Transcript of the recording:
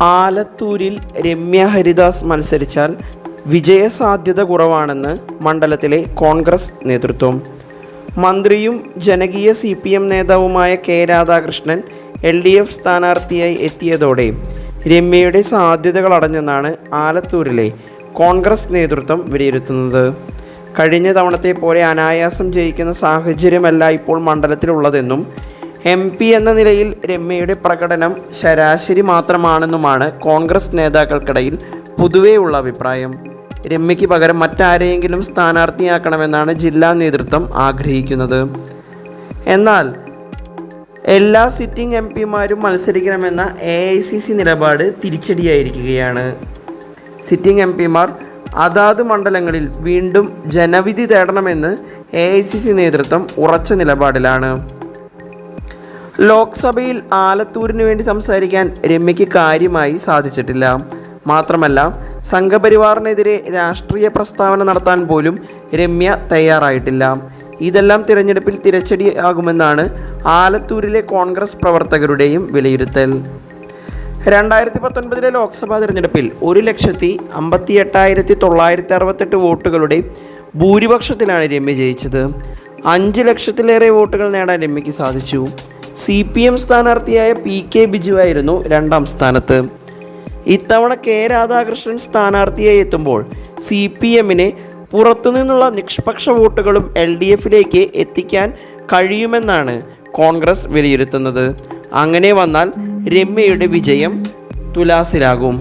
ആലത്തൂരിൽ രമ്യ ഹരിദാസ് മത്സരിച്ചാൽ വിജയസാധ്യത കുറവാണെന്ന് മണ്ഡലത്തിലെ കോൺഗ്രസ് നേതൃത്വം. മന്ത്രിയും ജനകീയ സി പി എം നേതാവുമായ K Radhakrishnan L D F സ്ഥാനാർത്ഥിയായി എത്തിയതോടെ രമ്യയുടെ സാധ്യതകൾ അടഞ്ഞെന്നാണ് ആലത്തൂരിലെ കോൺഗ്രസ് നേതൃത്വം വിലയിരുത്തുന്നത്. കഴിഞ്ഞ തവണത്തെ പോലെ അനായാസം ജയിക്കുന്ന സാഹചര്യമല്ല ഇപ്പോൾ മണ്ഡലത്തിലുള്ളതെന്നും എം പി എന്ന നിലയിൽ രമ്യയുടെ പ്രകടനം ശരാശരി മാത്രമാണെന്നുമാണ് കോൺഗ്രസ് നേതാക്കൾക്കിടയിൽ പൊതുവേ ഉള്ള അഭിപ്രായം. രമ്യയ്ക്ക് പകരം മറ്റാരെയെങ്കിലും സ്ഥാനാർത്ഥിയാക്കണമെന്നാണ് ജില്ലാ നേതൃത്വം ആഗ്രഹിക്കുന്നത്. എന്നാൽ എല്ലാ സിറ്റിംഗ് എം പിമാരും മത്സരിക്കണമെന്ന എ ഐ സി സി നിലപാട് തിരിച്ചടിയായിരിക്കുകയാണ്. സിറ്റിംഗ് എം പിമാർ അതാത് മണ്ഡലങ്ങളിൽ വീണ്ടും ജനവിധി തേടണമെന്ന് എ ഐ സി സി നേതൃത്വം ഉറച്ച നിലപാടിലാണ്. ലോക്സഭയിൽ ആലത്തൂരിന് വേണ്ടി സംസാരിക്കാൻ രമ്യയ്ക്ക് കാര്യമായി സാധിച്ചിട്ടില്ല. മാത്രമല്ല സംഘപരിവാറിനെതിരെ രാഷ്ട്രീയ പ്രസ്താവന നടത്താൻ പോലും രമ്യ തയ്യാറായിട്ടില്ല. ഇതെല്ലാം തിരഞ്ഞെടുപ്പിൽ തിരച്ചടിയാകുമെന്നാണ് ആലത്തൂരിലെ കോൺഗ്രസ് പ്രവർത്തകരുടെയും വിലയിരുത്തൽ. രണ്ടായിരത്തി പത്തൊൻപതിലെ ലോക്സഭാ തിരഞ്ഞെടുപ്പിൽ ഒരു ലക്ഷത്തി അമ്പത്തി എട്ടായിരത്തി തൊള്ളായിരത്തി അറുപത്തെട്ട് വോട്ടുകളുടെ ഭൂരിപക്ഷത്തിലാണ് രമ്യ ജയിച്ചത്. അഞ്ച് ലക്ഷത്തിലേറെ വോട്ടുകൾ നേടാൻ രമ്യയ്ക്ക് സാധിച്ചു. സി പി എം സ്ഥാനാർത്ഥിയായ പി കെ ബിജുവായിരുന്നു രണ്ടാം സ്ഥാനത്ത്. ഇത്തവണ കെ രാധാകൃഷ്ണൻ സ്ഥാനാർത്ഥിയായി എത്തുമ്പോൾ സി പി എമ്മിനെ പുറത്തുനിന്നുള്ള നിഷ്പക്ഷ വോട്ടുകളും എൽ ഡി എഫിലേക്ക് എത്തിക്കാൻ കഴിയുമെന്നാണ് കോൺഗ്രസ് വിലയിരുത്തുന്നത്. അങ്ങനെ വന്നാൽ രമ്യയുടെ വിജയം തുലാസിലാകും.